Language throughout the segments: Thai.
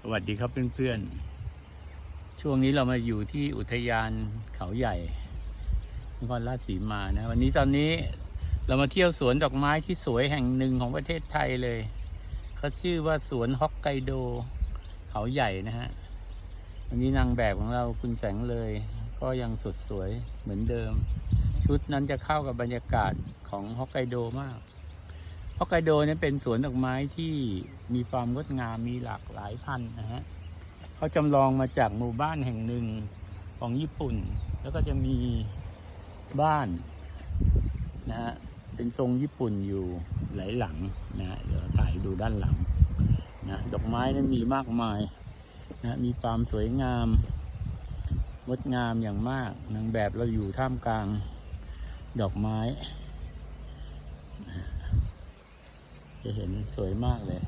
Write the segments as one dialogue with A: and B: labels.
A: สวัสดีครับเพื่อนๆ ช่วงนี้เรามาอยู่ที่อุทยานเขาใหญ่นครราชสีมานะ วันนี้ตอนนี้เรามาเที่ยวสวนดอกไม้ที่สวยแห่งหนึ่งของประเทศไทยเลย เขาชื่อว่าสวนฮอกไกโด เขาใหญ่นะฮะ วันนี้นางแบบของเราคุณแสงเลย ก็ยังสดสวยเหมือนเดิม ชุดนั้นจะเข้ากับบรรยากาศของฮอกไกโดมาก ฮอกไกโดเนี่ยเป็นสวนดอกไม้ที่มีความงดงามมีหลากหลายพันธุ์นะฮะเขาจำลองมาจากหมู่บ้านแห่งหนึ่งของญี่ปุ่น แล้วก็จะมีบ้านนะฮะเป็นทรงญี่ปุ่นอยู่หลายหลังนะฮะเดี๋ยวถ่ายดูด้านหลังนะดอกไม้นั้นมีมากมายนะมีความสวยงามงดงามอย่างมากนางแบบเราอยู่ท่ามกลาง ดอกไม้ จะเห็นสวยมากเลย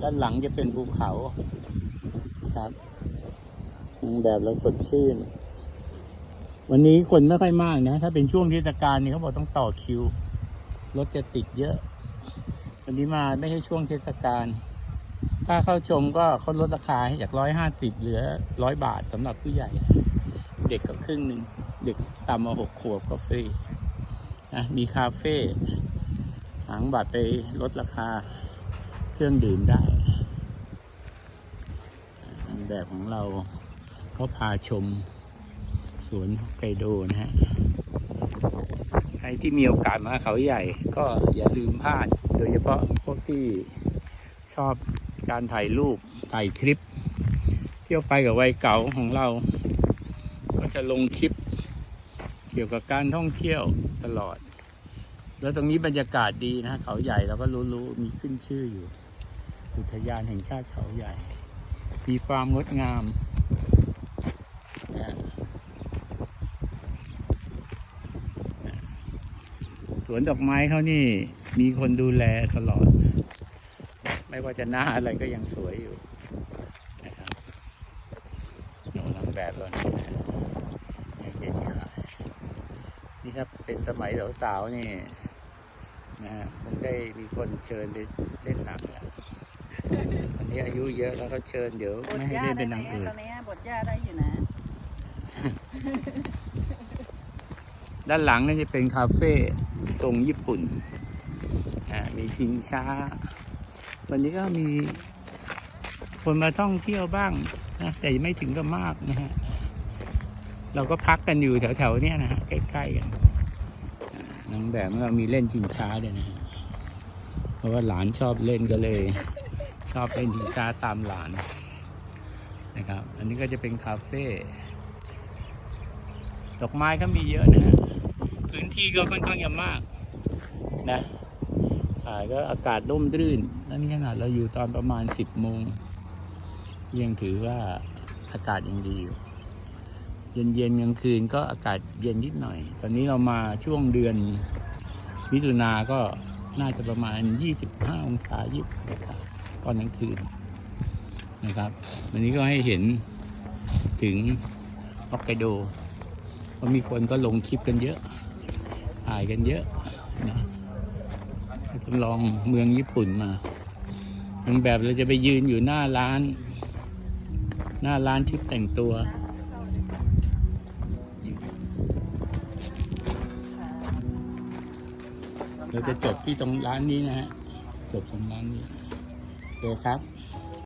A: ด้านหลังจะเป็นภูเขาครับแบบเราสดชื่น วันนี้คนไม่ค่อยมากนะ ถ้าเป็นช่วงเทศกาลนี่เขาบอกต้องต่อคิว รถจะติดเยอะ วันนี้มาไม่ใช่ช่วงเทศกาล ถ้าเข้าชมก็เขาลดราคาให้จากร้อยห้าสิบเหลือร้อยบาทสำหรับผู้ใหญ่ เด็กก็ครึ่งหนึ่งเด็กต่ำมาหกขวบก็ฟรีนะมีคาเฟ่หางบัตรไปลดราคาเครื่องดื่มได้แบบของเราเขาพาชมสวนไกโดนะฮะใครที่มีโอกาสมาเขาใหญ่ ก็อย่าลืมพลาด โดยเฉพาะพวกที่ชอบ การถ่ายรูปถ่ายคลิป เที่ยวไปกับวัยเก่าของเรา ก็จะลงคลิป เกี่ยวกับการท่องเที่ยวตลอด แล้วตรงนี้บรรยากาศดีนะเขาใหญ่เราก็รู้ๆมีขึ้นชื่ออยู่ อุทยานแห่งชาติเขาใหญ่ มีความงดงามนะสวนดอกไม้เขานี่มีคนดูแลตลอด ไม่ว่าจะหน้าอะไรก็ยังสวยอยู่นะครับหนูนางแบบเรานี่นะยังเย็นขายนี่ถ้าเป็นสมัยสาวๆนี่นะฮะคงได้มีคนเชิญไปเล่นหนังแล้ววันนี้อายุเยอะแล้วก็เชิญเดี๋ยว
B: บท
A: ไม่ให้
B: ย่า
A: เล่น
B: ได้
A: เป็น
B: ไหม
A: นาง
B: อะ
A: อื่น
B: ตอนนี้บทย่าได้อยู่นะ
A: ด้านหลังนี่จะเป็นคาเฟ่ทรงญี่ปุ่นอ่ามีชิงช้า วันนี้ก็มีคนมาท่องเที่ยวบ้างนะแต่ไม่ถึงกับมากนะฮะเราก็พักกันอยู่แถวๆเนี้ยนะฮะใกล้ๆกันอ่านางแบบเรามีเล่นชิงช้าด้วยนะฮะเพราะว่าหลานชอบเล่นก็เลย ชอบเล่นชิงช้าตามหลานนะครับ อันนี้ก็จะเป็นคาเฟ่ดอกไม้ก็มีเยอะนะฮะพื้นที่ก็ค่อนข้างจะมากนะ อ่าก็อากาศร่มรื่นนั่นขนาดเราอยู่ตอนประมาณสิบโมงยังถือว่าอากาศยังดีอยู่ เย็นเย็นๆกลางคืนก็อากาศเย็นนิดหน่อย ตอนนี้เรามาช่วงเดือนมิถุนาก็น่าจะประมาณ 25 องศายิบตอนกลางคืนนะครับ วันนี้ก็ให้เห็นถึงฮอกไกโดก็มีคนก็ลงคลิปกันเยอะ ถ่ายกันเยอะนะ จำลองเมืองญี่ปุ่นมาทางแบบเราจะไปยืนอยู่หน้าร้าน หน้าร้านชุดแต่งตัวเราจะจบที่ตรงร้านนี้นะฮะ จบตรงร้านนี้โอเคครับ